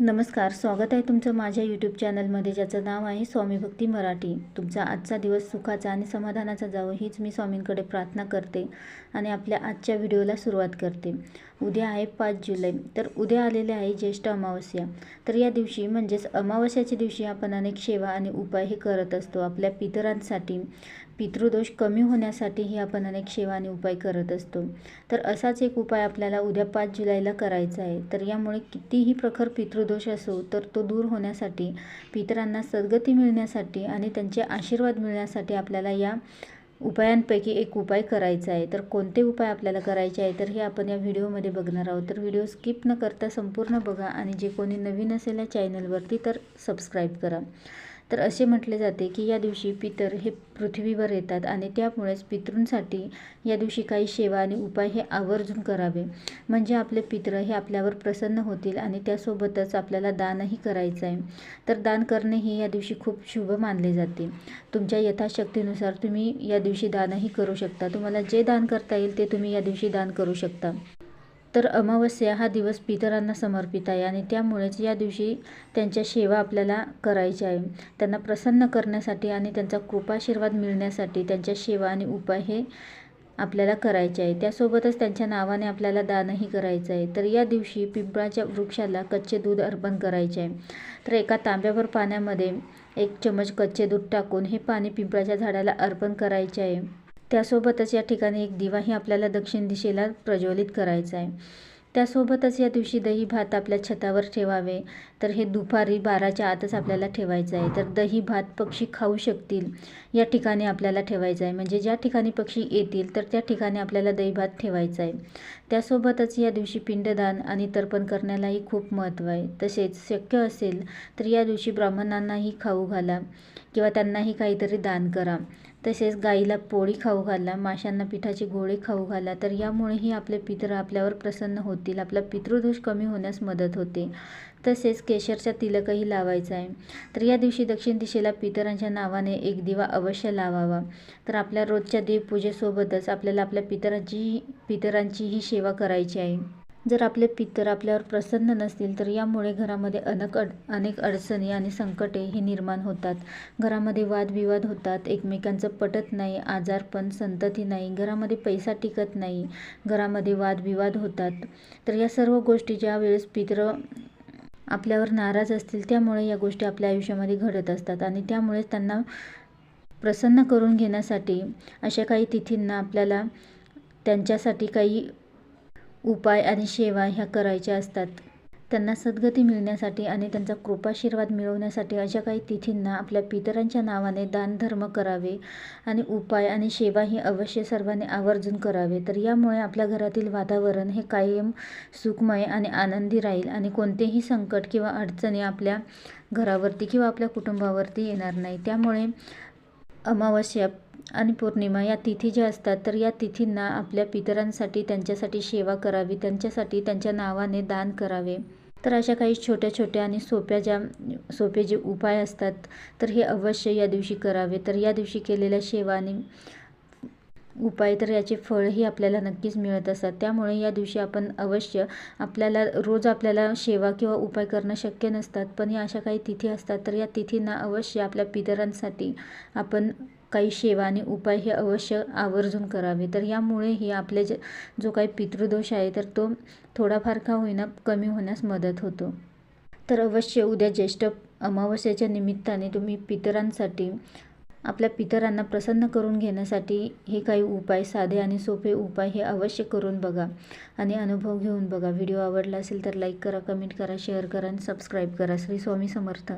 नमस्कार स्वागत आहे तुमचं माझ्या यूट्यूब चॅनलमध्ये ज्याचं नाव आहे स्वामी भक्ती मराठी. तुमचा आजचा दिवस सुखाचा आणि समाधानाचा जावं हीच मी स्वामींकडे प्रार्थना करते आणि आपल्या आजच्या व्हिडिओला सुरुवात करते. उद्या आहे पाच जुलै तर उद्या आलेले आहे ज्येष्ठ अमावस्या. तर या दिवशी म्हणजेच अमावस्याच्या दिवशी आपण अनेक सेवा आणि उपाय हे करत असतो. आपल्या पितरांसाठी पितृदोष कमी होण्यासाठीही आपण अनेक सेवा उपाय करत असतो. तर असाच एक उपाय आपल्याला उद्या पाच जुलैला करायचा आहे. तर यामुळे कितीही प्रखर पितृदोष असो तर तो दूर होण्यासाठी पितरांना सद्गती मिळण्यासाठी आणि त्यांचे आशीर्वाद मिळण्यासाठी आपल्याला या उपायांपैकी एक उपाय करायचा आहे. तर कोणते उपाय आपल्याला करायचे आहे तर हे आपण या व्हिडिओमध्ये बघणार आहोत. तर व्हिडिओ स्किप न करता संपूर्ण बघा आणि जे कोणी नवीन असेल या चॅनलवरती तर सबस्क्राईब करा. तर असे म्हटले जाते की या दिवशी पितर हे पृथ्वीवर येतात आणि त्यामुळेच पितृंसाठी या दिवशी काही सेवा आणि उपाय हे आवर्जून करावे. म्हणजे आपले पितर हे आपल्यावर प्रसन्न होतील आणि त्यासोबतच आपल्याला दानही करायचं आहे. तर दान करणे हे या दिवशी खूप शुभ मानले जाते. तुमच्या यथाशक्तीनुसार तुम्ही या दिवशी दानही करू शकता. तुम्हाला जे दान करता येईल ते तुम्ही या दिवशी दान करू शकता. तर अमावस्या हा दिवस पितरांना समर्पित आहे आणि त्यामुळेच या दिवशी त्यांच्या सेवा आपल्याला करायची आहे. त्यांना प्रसन्न करण्यासाठी आणि त्यांचा कृपाशीर्वाद मिळण्यासाठी त्यांच्या सेवा आणि उपाय हे आपल्याला करायचे आहे. त्यासोबतच त्यांच्या नावाने आपल्याला दानही करायचं आहे. तर या दिवशी पिंपळाच्या वृक्षाला कच्चे दूध अर्पण करायचे आहे. तर एका तांब्याभर पाण्यामध्ये एक चमच कच्चे दूध टाकून हे पाणी पिंपळाच्या झाडाला अर्पण करायचे आहे. त्यासोबतच या ठिकाणी एक दिवाही आपल्याला दक्षिण दिशेला प्रज्वलित करायचा आहे. त्यासोबतच या दिवशी दही भात आपल्या छतावर ठेवावे. तर हे दुपारी बाराच्या आतच आपल्याला ठेवायचं आहे. तर दही भात पक्षी खाऊ शकतील या ठिकाणी आपल्याला ठेवायचं आहे. म्हणजे ज्या ठिकाणी पक्षी येतील तर त्या ठिकाणी आपल्याला दही भात ठेवायचं आहे. त्यासोबतच या दिवशी पिंडदान आणि तर्पण करण्यालाही खूप महत्त्व आहे. तसेच शक्य असेल तर या दिवशी ब्राह्मणांनाही खाऊ घाला किंवा त्यांनाही काहीतरी दान करा. तसेच गाईला पोळी खाऊ घाला माशांना पिठाचे गोळे खाऊ घाला तर यामुळेही आपले पितृ आपल्यावर प्रसन्न होतील आपला पितृदोष कमी होण्यास मदत होते. तसेच केशरचा तिलकही लावायचा आहे. तर या दिवशी दक्षिण दिशेला पितरांच्या नावाने एक दिवा अवश्य लावावा. तर आपल्या रोजच्या देवपूजेसोबतच आपल्याला आपल्या पितरांची पितरांचीही सेवा करायची आहे. जर आपले पितर आपल्यावर प्रसन्न नसतील तर यामुळे घरामध्ये अनेक अड अनेक अडचणी आणि संकटे हे निर्माण होतात. घरामध्ये वादविवाद होतात एकमेकांचं पटत नाही आजारपण संतती नाही घरामध्ये पैसा टिकत नाही घरामध्ये वादविवाद होतात. तर या सर्व गोष्टी ज्या वेळेस पितर आपल्यावर नाराज असतील त्यामुळे या गोष्टी आपल्या आयुष्यामध्ये घडत असतात आणि त्यामुळेच त्यांना प्रसन्न करून घेण्यासाठी अशा काही तिथींना आपल्याला त्यांच्यासाठी काही उपाय आणि सेवा ह्या करायच्या असतात. त्यांना सद्गती मिळण्यासाठी आणि त्यांचा कृपाशीर्वाद मिळवण्यासाठी अशा काही तिथींना आपल्या पितरांच्या नावाने दानधर्म करावे आणि उपाय आणि सेवा ही अवश्य सर्वांनी आवर्जून करावे. तर यामुळे आपल्या घरातील वातावरण हे कायम सुखमय आणि आनंदी राहील आणि कोणतेही संकट किंवा अडचणी आपल्या घरावरती किंवा आपल्या कुटुंबावरती येणार नाही. त्यामुळे अमावस्या आणि पौर्णिमा या तिथी ज्या असतात तर या तिथींना आपल्या पितरांसाठी त्यांच्यासाठी सेवा करावी त्यांच्यासाठी त्यांच्या नावाने दान करावे. तर अशा काही छोट्या छोट्या आणि सोप्या ज्या सोपे जे उपाय असतात तर हे अवश्य या दिवशी करावे. तर या दिवशी केलेल्या सेवा आणि उपाय तर याचे फळही आपल्याला नक्कीच मिळत असतात. त्यामुळे या दिवशी आपण अवश्य आपल्याला रोज आपल्याला सेवा किंवा उपाय करणं शक्य नसतात. पण या अशा काही तिथी असतात तर या तिथींना अवश्य आपल्या पितरांसाठी आपण काही सेवा आणि उपाय हे अवश्य आवर्जून करावे. तर यामुळे ही आपले जे जो काही पितृदोष आहे तर तो थोडाफार का होईना कमी होण्यास मदत होतो. तर अवश्य उद्या ज्येष्ठ अमावस्याच्या निमित्ताने तुम्ही पितरांसाठी आपल्या पितरांना प्रसन्न करून घेण्यासाठी हे काही उपाय साधे आणि सोपे उपाय हे अवश्य करून बघा आणि अनुभव घेऊन बघा. व्हिडिओ आवडला असेल तर लाईक करा कमेंट करा शेअर करा आणि सबस्क्राईब करा. श्री स्वामी समर्थ.